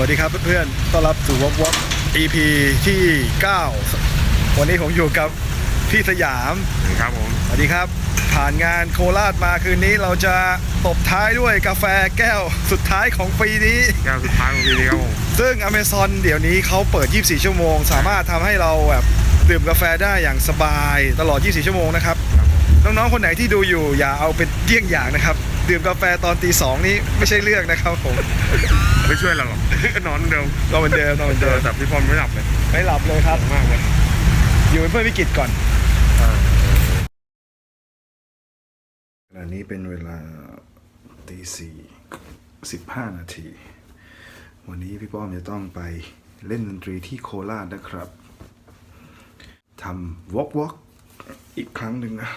วัสดีครับเพื่อนๆ ต้อนรับสู่วอล์กวอล์ก EP ที่ 9 วันนี้ผมอยู่กับพี่สยามครับผมสวัสดีครับ ผ่านงานโคราชมาคืนนี้เราจะตบท้ายด้วยกาแฟแก้วสุดท้ายของปีนี้แก้วสุดท้ายของปีนี้ครับผมซึ่ง Amazon เดี๋ยวนี้เขาเปิด 24 ชั่วโมง สามารถทำให้เราแบบดื่มกาแฟได้อย่างสบายตลอด 24 ชั่วโมงนะครับ น้องๆคนไหนที่ดูอยู่อย่าเอาเป็นเยี่ยงอย่างนะครับ ดื่มกาแฟตอนตีสองนี้ไม่ใช่เรื่องนะครับผมไม่ช่วยเราหรอกนอนเดิมนอนเหมือนเดิมนอนเหมือนเจเดิอมแต่พี่พรไม่หลับเลยไม่หลับเลยครับมากเลยอยู่เป็นเพื่อนวิกฤตก่อนขณะนี้เป็นเวลาตีสี่สิบห้านาที วันนี้พี่ป้อมจะต้องไปเล่นดนตรีที่โคราชนะครับทำวอล์กวอล์กอีกครั้งหนึ่งนะ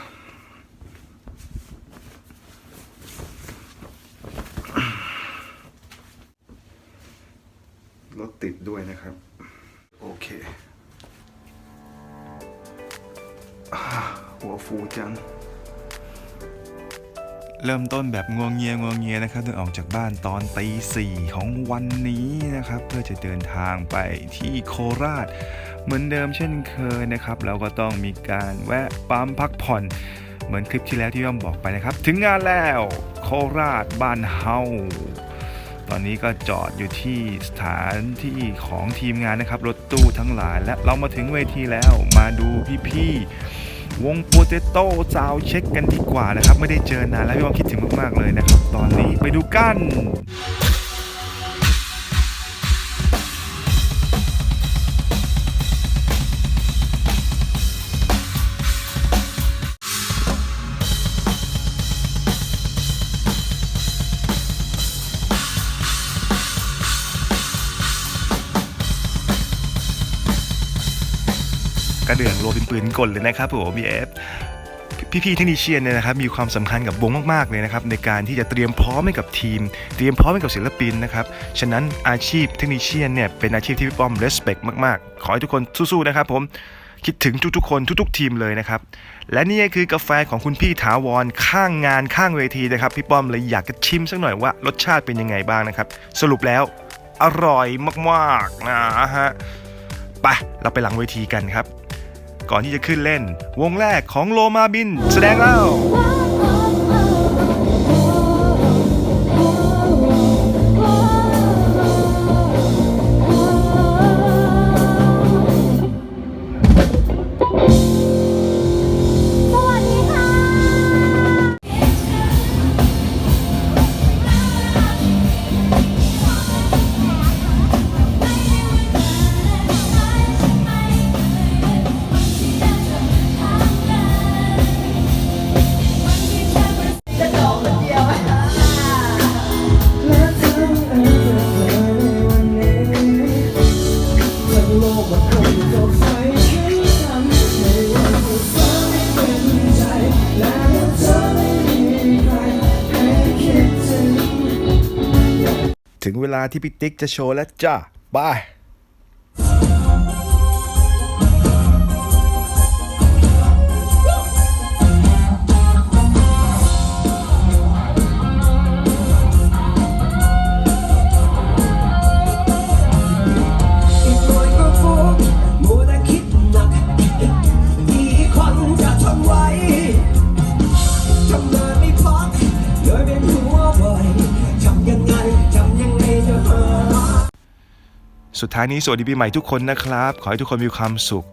ติดด้วยนะครับ โอเค หัวฟูจัง เริ่มต้นแบบงวงเงียงวงเงียนะครับเดินออกจากบ้านตอนตีสี่ของวันนี้นะครับ เพื่อจะเดินทางไปที่โคราช เหมือนเดิมเช่นเคยนะครับ เราก็ต้องมีการแวะปั๊มพักผ่อนเหมือนคลิปที่แล้วที่ย่อมบอกไปนะครับ ถึงงานแล้ว โคราชบ้านเฮา อนนี้ก็จอดอยู่ที่สถานที่ของทีมงานนะครับ รถตู้ทั้งหลาย และเรามาถึงเวทีแล้ว มาดูพี่ๆวงโปเตโต้ซาวเช็คกันดีกว่านะครับ ไม่ได้เจอนานแล้วพี่วองคิดถึงมากๆเลยนะครับ ตอนนี้ไปดูกัน กระเดื่องโลเป็นปืนกลเลยนะครับผมพี่เอฟพี่ๆเทคนิชเชียนเนี่ยนะครับมีความสำคัญกับวงมากๆเลยนะครับในการที่จะเตรียมพร้อมให้กับทีม เตรียมพร้อมให้กับศิลปินนะครับฉะนั้นอาชีพเทคนิชเชียนเนี่ยเป็นอาชีพที่พี่ป้อม respect มากๆ ขอให้ทุกคนสู้ๆนะครับผมคิดถึงทุกๆคนทุกๆ ทีมเลยนะครับ และนี่คือกาแฟของคุณพี่ถาวรข้างงานข้างเวทีนะครับ พี่ป้อมเลยอยากจะชิมสักหน่อยว่ารสชาติเป็นยังไงบ้างนะครับ สรุปแล้วอร่อยมากๆนะฮะไปเราไปหลังเวทีกันครับ ก่อนที่จะขึ้นเล่น วงแรกของโลมาบิน แสดงแล้ว ถึงเวลาที่พี่ติ๊กจะโชว์แล้วจ้าบาย สุดท้ายนี้สวัสดีปีใหม่ทุกคนนะครับ ขอให้ทุกคนมีความสุข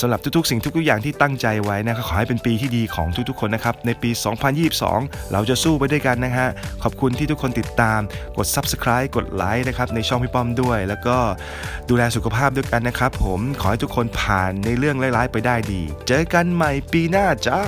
สำหรับทุกๆ สิ่งทุกๆอย่างที่ตั้งใจไว้นะครับขอให้เป็นปีที่ดีของทุกๆ คนนะครับ ในปี 2022 เราจะสู้ไปด้วยกันนะฮะ ขอบคุณที่ทุกคนติดตาม กด Subscribe กดไลค์นะครับ ในช่องพี่ป้อมด้วย แล้วก็ดูแลสุขภาพด้วยกันนะครับ ผมขอให้ทุกคนผ่านในเรื่องร้ายๆ ไปได้ดี เจอกันใหม่ปีหน้าจ้า